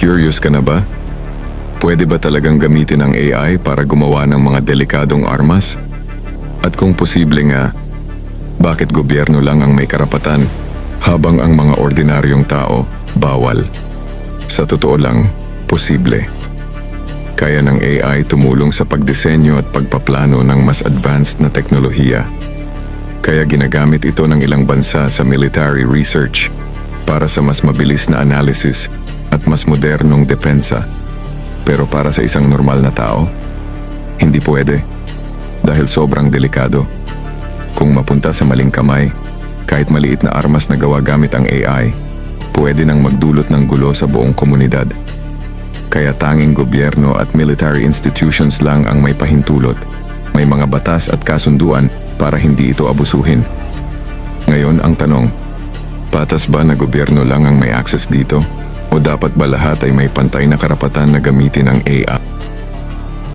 Curious ka na ba? Pwede ba talagang gamitin ang AI para gumawa ng mga delikadong armas? At kung posible nga, bakit gobyerno lang ang may karapatan habang ang mga ordinaryong tao bawal? Sa totoo lang, posible. Kaya ng AI tumulong sa pagdisenyo at pagpaplano ng mas advanced na teknolohiya. Kaya ginagamit ito ng ilang bansa sa military research para sa mas mabilis na analysis at mas modernong depensa. Pero para sa isang normal na tao, hindi pwede dahil sobrang delikado. Kung mapunta sa maling kamay, kahit maliit na armas na gawa gamit ang AI, pwede nang magdulot ng gulo sa buong komunidad. Kaya tanging gobyerno at military institutions lang ang may pahintulot. May mga batas at kasunduan para hindi ito abusuhin. Ngayon ang tanong, patas ba na gobyerno lang ang may access dito? O dapat ba lahat ay may pantay na karapatan na gamitin ang AI?